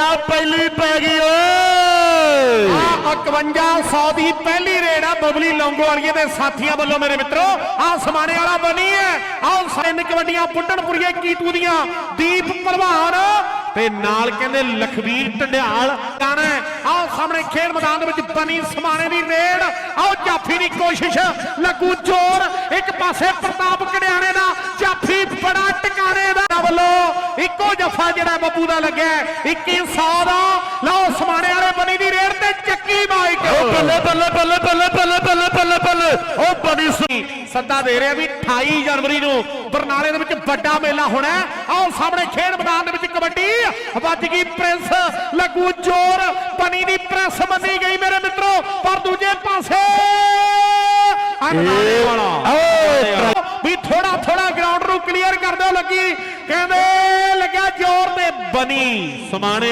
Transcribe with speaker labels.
Speaker 1: ਗਿਆ ਪਹਿਲੀ ਪੈ ਗਈ ਓਏ।
Speaker 2: ਆ 5100 ਦੀ ਪਹਿਲੀ ਰੇਡ ਆ ਬਬਲੀ ਲੌਂਗੋ ਵਾਲੀਏ ਦੇ ਸਾਥੀਆਂ ਵੱਲੋਂ ਮੇਰੇ ਮਿੱਤਰੋ। ਆ ਸਮਾਨੇ ਵਾਲਾ ਬਣੀ ਹੈ। ਆਹ ਸੈਨ ਕਬੱਡੀਆਂ ਪੁੱਟਣਪੁਰੀਏ ਕੀਤੂ ਦੀਆਂ। ਦੀਪ ਭਲਵਾਨ ਤੇ ਨਾਲ ਕਹਿੰਦੇ ਲਖਵੀਰ ਢੰਡਿਆਲ ਗਾਣਾ ਆਹ ਸਾਹਮਣੇ ਖੇਡ ਮੈਦਾਨ ਦੇ ਵਿੱਚ ਬਣੀ ਸਮਾਣੇ ਦੀ ਰੇਡ। ਆਓ ਜਾਫੀ ਦੀ ਕੋਸ਼ਿਸ਼, ਲੱਗੂ ਜ਼ੋਰ। ਇੱਕ ਪਾਸੇ ਪ੍ਰਤਾਪ ਕੜਿਆਣੇ ਦਾ, ਜਾਫੀ ਬੜਾ ਟਿਕਾਣੇ ਦਾ। ਇੱਕੋ ਜਫਾ ਜਿਹੜਾ ਬੱਬੂ ਦਾ ਲੱਗਿਆ 2100 ਦਾ ਲਓ ਸਮਾਣੇ ਵਾਲੇ ਬਣੀ ਦੀ ਰੇਡ ਤੇ ਚੱਕੀ ਬਾਈਕ
Speaker 1: ਬੱਲੇ ਬੱਲੇ ਬੱਲੇ ਬੱਲੇ ਬੱਲੇ ਬੱਲੇ ਬੱਲੇ ਬੱਲੇ। ਓ ਬੜੀ ਸੁ-
Speaker 2: ਸੱਦਾ ਦੇ ਰਿਹਾ ਵੀ 28 ਜਨਵਰੀ ਨੂੰ ਬਰਨਾਲੇ ਦੇ ਵਿੱਚ ਵੱਡਾ ਮੇਲਾ ਹੋਣਾ। ਆਓ ਸਾਹਮਣੇ ਖੇਡ ਮੈਦਾਨ ਦੇ ਵਿੱਚ ਕਬੱਡੀ। ਵੱਜ ਗਈ ਪ੍ਰਿੰਸ ਲੱਗੂ ਜ਼ੋਰ ਬਣੀ ਦੀ ਪ੍ਰੈਸ ਮੰਨੀ ਗਈ ਮੇਰੇ ਮਿੱਤਰੋ ਪਰ ਦੂਜੇ ਪਾਸੇ ਅਰਨਾਲੇ ਵਾਲਾ। ਵੀ ਥੋੜਾ ਥੋੜਾ ਗਰਾਊਂਡ ਨੂੰ ਕਲੀਅਰ ਕਰ ਦਿਓ ਲੱਗੀ। ਕਹਿੰਦੇ ਜ਼ੋਰ ਤੇ ਬਣੀ
Speaker 1: ਸਮਾਣੇ